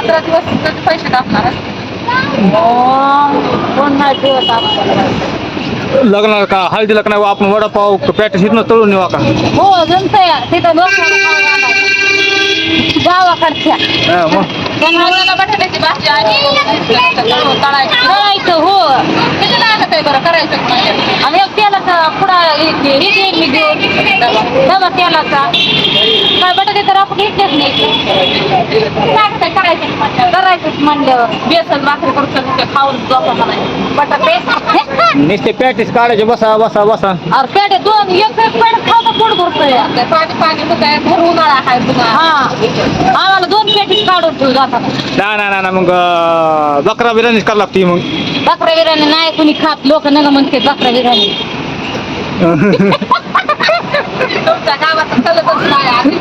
पंधरा दिवस त्याचे पैसे टाकणार नाही आपल्याला. लग्नाला का हळदीला का नाही आपण वडापाव पॅटीस इथनं तळून नेऊ का? हो जमतंय. तिथं गावाकडच्या हा, मग? मला बटाट्याची भाजी आणि तळायची हो किती लागत आहे बरं करायचं का नाही? आणि एक तेलाचा पुढा हे घेईन मी घेऊन डबा तेलाचा काय बटाटे तर आपण घेतलेच नाही लागतंय करायचं करायचंच म्हणल्यावर बेसन भाकरी करू शकतो ते खाऊन झोपा म्हणायचं बटाटे नुसते पॅटीस काढायचे बसा बसा बसा. अरे पेटे दोन एक पेट खाऊ पोट भरतोय पाणी पाणी होत आहे भर उन्हाळा आहे तुम्हाला हा आम्हाला दोन पेटीस काढून ठेवू जातात ना ना ना नाही मग बकरा बिर्याणीच करावं लागते मग? बकरा बिर्याणी नाही कुणी खात. लोक नका म्हणते बकरा बिर्याणी. तुमच्या गावात चलतच नाही आम्ही.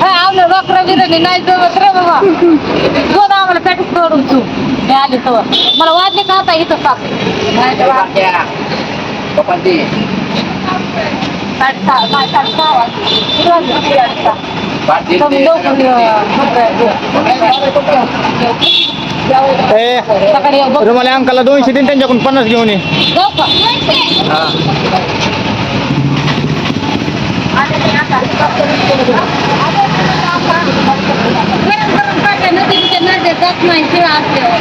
हा, आपलं बकरा बिर्याणी नाही जमत रे बाबा दोन आम्हाला पॅटीस काढून ठेवू मी आली तर मला वाजले का आता इथं साप नाही तर बाकी. साडेसहा नाही, साडेसहा वाजले. किती वाजले? साडेसहा. कमी लवकर ये. ए सकाळी ये, बघ. रुमाला अंकाला दोनशे दिन त्यांच्याकडून पन्नास घेऊन ये जाऊ का गरम गरम पाट्या नदीच्या नद्या जात नाही शिळा असल्यावर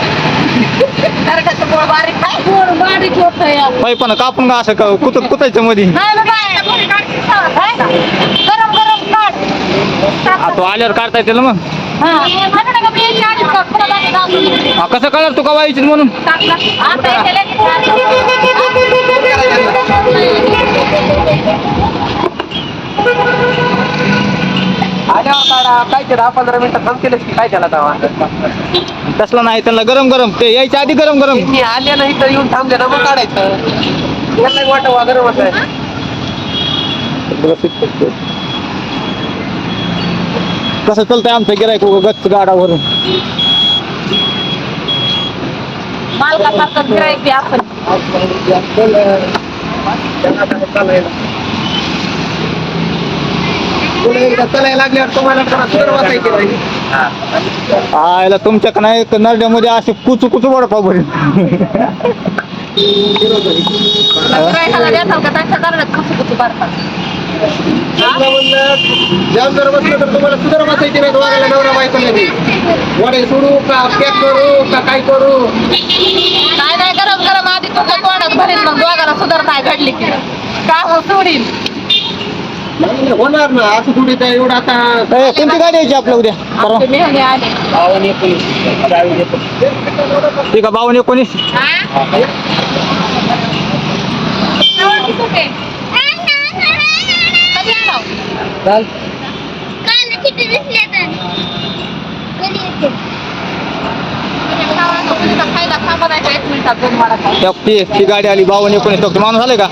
नरड्याचं पोळ बारीक आहे. गोड बारीक होतं या पण कापून का असं क- कुत कुतायचं मध्ये नाही ना बाय गरम गरम काढ आ, तो आल्यावर काढता येतील मग हा हा, कसं कळणार तू का व्हायची म्हणून? काय ते दहा पंधरा मिनिटं थांबतेलच की काय त्याला दावा तसलं नाही त्यांना गरम गरम ते यायच्या आधी गरम गरम. मी आले ना इथं येऊन थांबले ना मग काढायचं. यांना वाटावा गरम असं कसं चालतंय आमचं गिरायक गच्च गाडावरून. मालकासारखं नाही? आयला तुमच्या का नाही नरड्यामध्ये असे कुचू कुचू वडापाव भरेल गिरायकाला का? त्यांच्या भरतात. जाम जर बसलं तर तुम्हाला सुधार वाचायची नाही वागायला नवरा बायको नाही वडे सोडू का पॅक करू का काय करू नाही नाही गरम गरम आधी तुमच्या तोंडात भरीन मग दोघाला सुधार नाही घडली की. का हो सोडीन. होणार ना असं थोडी काय एवढं आता ए, कोणती गाडी यायची आपल्या उद्या? परवा. आमचे मेहणे आले. ठीक आहे बावन्न एकोणीस. चाल. खायला थांबायचं एक मिनिटात दोन मला खाऊ त्या- ती ती गाडी आली बावन्न एकोणीस तो माणूस आले का?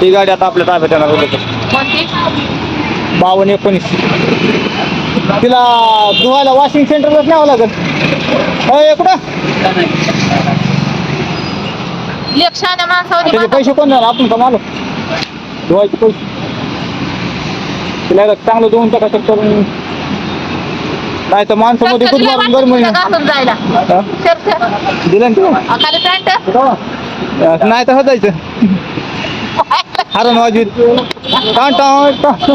ती गाडी आता आपल्या ताब्यात येणार उद्या कोणती? बावन्न एकोणीस तिला धुवायला वॉशिंग सेंटरलाच न्यावं लागेल. कुठं पैसे कोण देणार? आपण का मालू धुवायचे पैसे. तिला चांगलं दोन चकाचक करून. नाही तर माणसामध्ये खूप मारून गरम होईल. घालून जायला. हा? शर्ट दिलं ना तू खाली पॅन्ट नाही तर हजायचं हरण वाजवीत टाण टाण टाण.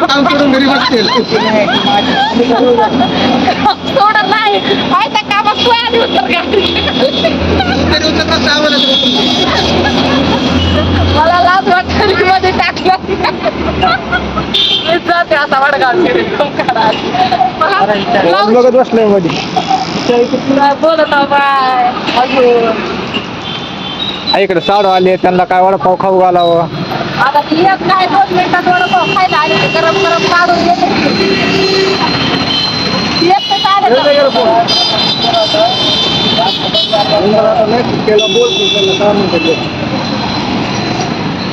काम करून घरी बसतील सोडत नाही आहे त्या कामात तू आली उतर तरी उचलत असं आम्हाला मला लाज वाटली मध्ये टाकलं जाते आता वडगाव मला बघत बसलोयमध्ये काय बोलत बाय अजून हा, इकडे साडू आले त्यांना काय वडापाव खाऊ घालावं आता ती एक नाही दोन मिनिटात वडापाव खायला आली की गरम गरम काढून एक.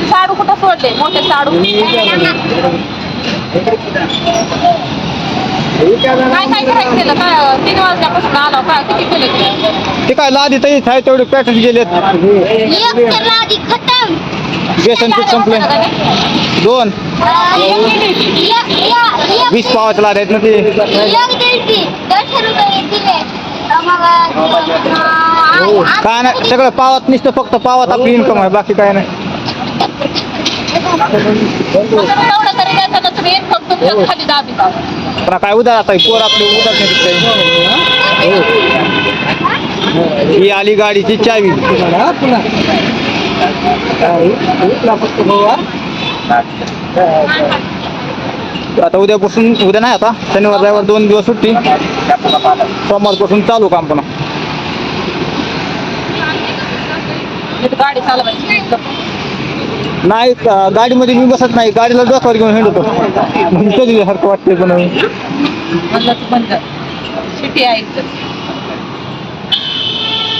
साडू कुठं सोडले मोठे साडू काय काय करायचं केलं काय तीन वाजल्यापासून आलो काय किती केलं केलं ते काय लादी तरी आहे तेवढे पॅकेज गेलेत एक तर लादी खतम बेसन पीठ संपले दोन वीस पावाचे लाट आहेत ना ते काय नाही सगळं पावात नुसतं फक्त पावात आपली इन्कम आहे बाकी काय नाही. फक्त पण काय उदार आता पोर आपले उदार नाही ही. आली गाडीची चावी. आता उद्यापासून उद्या नाही आता शनिवार रविवार दोन दिवस सुट्टी. सोमवारपासून चालू काम पण गाडी चालवायची. नाही गाडीमध्ये मी बसत नाही. गाडीला डोक्यावर घेऊन हिंडतो. कधी सारखं वाटते पण.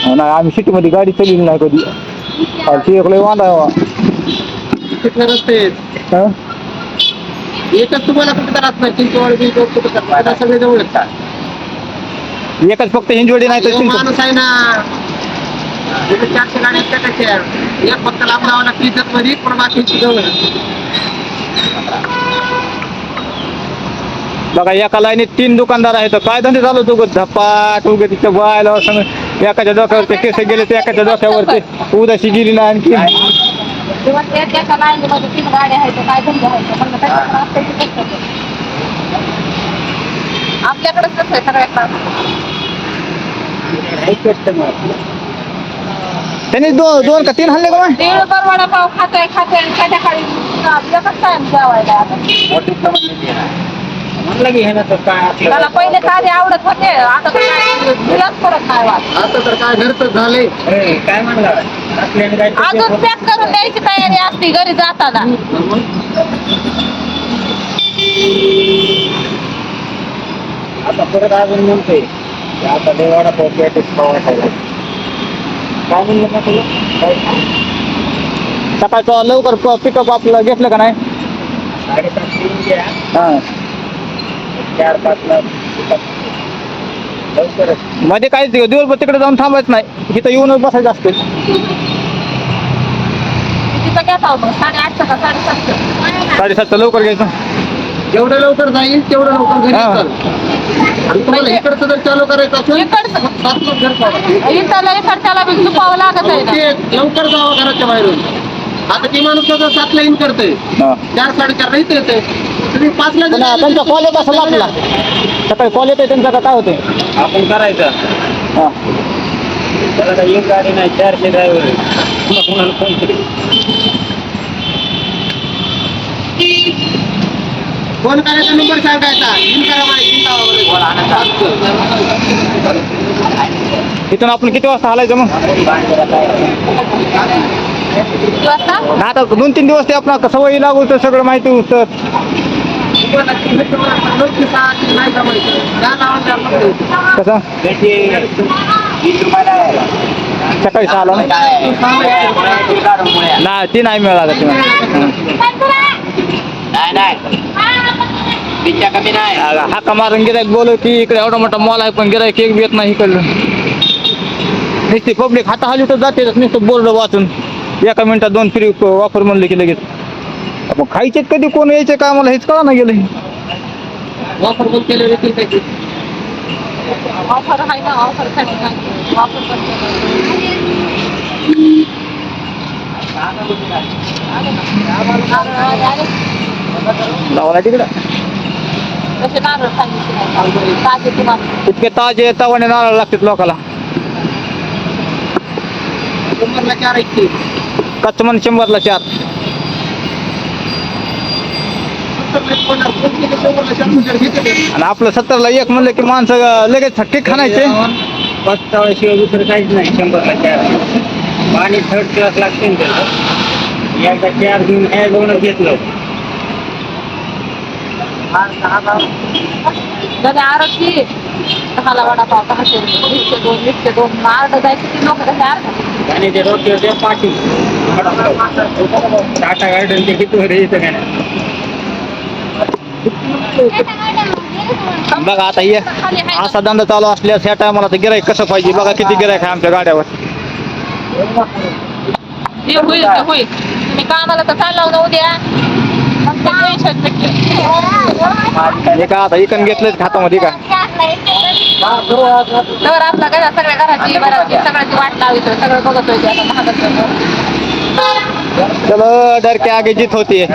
नाही आम्ही सिटीमध्ये गाडी चलली नाही कधी. वांदा रस्ते? हं? एकच तुम्हाला कुठे त्रास नाही चिंचवड बिंचवड कुठे सगळे का? एकच फक्त हिंजवडी नाही तर माणूस आहे ना. तिथे चारशे गाड्या एक फक्त लांब लावा लागते इज्जत मध्ये पण जवळ. बघा एका लाईनीत तीन दुकानदार आहेत. काय धंदे चालू तू धपाट उगे तिच्या बायला एकाच्या डोक्यावर ते केस गेले ते एकाच्या डोक्यावर ते उदाशी गेली ना आणखी. तेव्हा त्या त्याच्या लाईनमध्ये तीन गाड्या आहेत काय धंदे आहेत म्हणलं त्याच्याकडे असतं ते कसं करतं? आपल्याकडेच कसं आहे सगळ्याकडे त्यांनी दोन दोन का तीन हल्ले का मग? दिवसभर वडापाव खातोय खातोय आणि संध्याकाळी एकच टाइम जेवायला? आता त्याला पहिले साधे आवडत होते आता तर काय नाही वाट आता तर काय घरच झालंय. अजून पॅक करून द्यायची तयारी असते घरी जाताना. आता परत अजून म्हणतोय आता देवाडा काय म्हणलं ना तुला? सकाळचं लवकर पिकअप आपलं घेतलं का नाही? हा. मध्ये काय दिवसभर तिकडे जाऊन थांबायचं नाही. इथं येऊनच बसायचं असते तिथं घेता मग साडेआठचं का? साडेसातचं? साडेसातचं लवकर घ्यायचं. जेवढं लवकर जाईल तेवढं लवकर घरी हा. येताल. आणि तुम्हाला इकडचं जर चालू करायचं असेल इकडचं. सात लोक घर सोडा. इथं इकडच्याला बी झुपावं लागत आहे ना. ते लवकर जावं घराच्या बाहेरून. आता ती माणूस कसं सातला इन करते हा. चार साडेचार इथे येते तुम्ही पाचला पण त्यांचा कॉल येत असेल आपला. सकाळी कॉल येतोय त्यांचा का काय होतंय? आपण करायचं. हा. त्याला काही एक गाडी नाही चारशे ड्रायव्हर पुन्हा कुणाला फोन करू? फोन करायचा नंबर सांगायचा. इन करा माहिती इथून आपण किती वाजता हलायचं मग? आता दोन तीन दिवस ते आपण सवयी लागू तर सगळं माहिती होतं. कसं. सकाळी सहाला ना ती नाही मिळाला का तुम्हाला नाही नाही पिच्चा कमी नाही हाका मारून गिरायक बोलव की इकडे एवढा मोठा मॉल एक नुसती पब्लिक बोर्ड वाचून एका मिनिटात दोन फ्री वापर म्हणले की मग खायचे कधी कोण यायचे का मला हेच कळा ना गेलं वापर पण केले देखील काही ऑफर आहे ना ऑफरसाठी ऑफर पण लावला तिकडं. तसे नारळ सांगितले ताजे तुम्हाला. इतके ताजे तवाने नारळ लागतात लोकाला. शंभरला चार ऐकते कच्चमन शंभरला चार शंभरला चार म्हणजे घेते आणि आपलं सत्तरला एक म्हणलं की माणसं लगेच थक्के खाणायचे. पस्तावशिवाय दुसरं काहीच नाही शंभरला चार. पाणी थर्ड क्लास लागते ना त्याचं एकदा चार घेऊन ह्या दोनच घेतलं. आरक्षी दहाला दहाशे रुपये वीसशे दोन वीसशे दोन. अर्ध जायचं की लोक कसे अर्ध आणि ते रोटीवर ते पाठी टाटा गार्डनचे किती वर यायचं काय? नाही बघा आता ये असा धंदा चालू असल्यास ह्या टायमाला तर गिराईक कसं पाहिजे? बघा किती गिराईक आहे आमच्या गाड्यावर. जे होईल ते होईल. तुम्ही कामाला तर चालला ना उद्या. हे का आता इकन घेतलंच हातामध्ये का? तर आपला घरा सगळ्या घराची घराची सगळ्याची वाट लावित सगळं बघत होते आता महागत चलो डर के आगे जीत होती. है